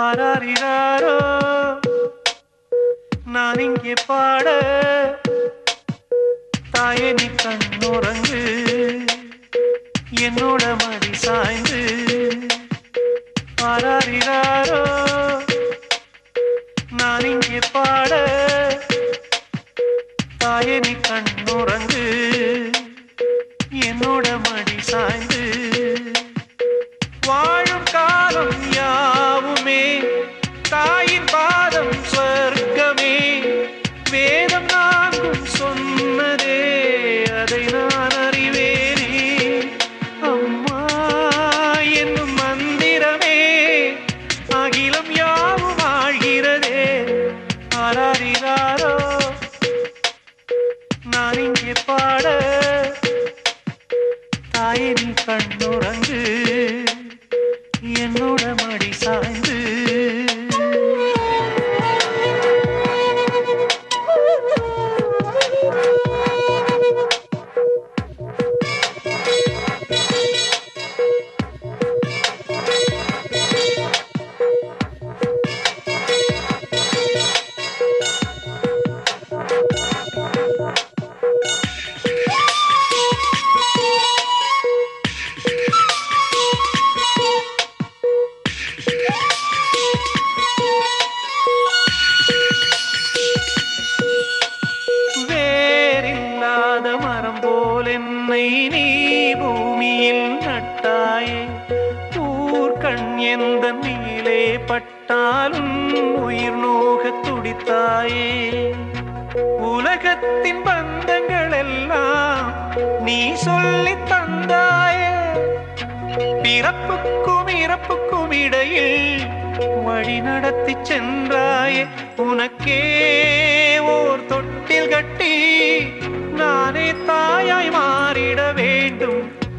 ஆராரிராரோ? நான் இங்கே பாட தாயே நீ கண்ணுறங்கு நான் இங்கே பாட தாயின் கண்ணுறங்கு. என்னோட மடி சாய்ந்து என்னை நீ பூமியில் நட்டாயே. ஊர்கண் எந்த நீலே பட்டாலும் உயிர் நோக துடித்தாயே. உலகத்தின் பந்தங்கள் எல்லாம் நீ சொல்லி தந்தாயே. பிறப்புக்கும் இறப்புக்கும் இடையில் வழி நடத்தி சென்றாயே. உனக்கே ஓர் தொட்டில் கட்டி நானே தாயாய் மா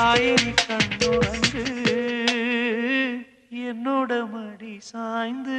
தாயே நீ கண்ணுறங்கு என்னோட மடி சாய்ந்து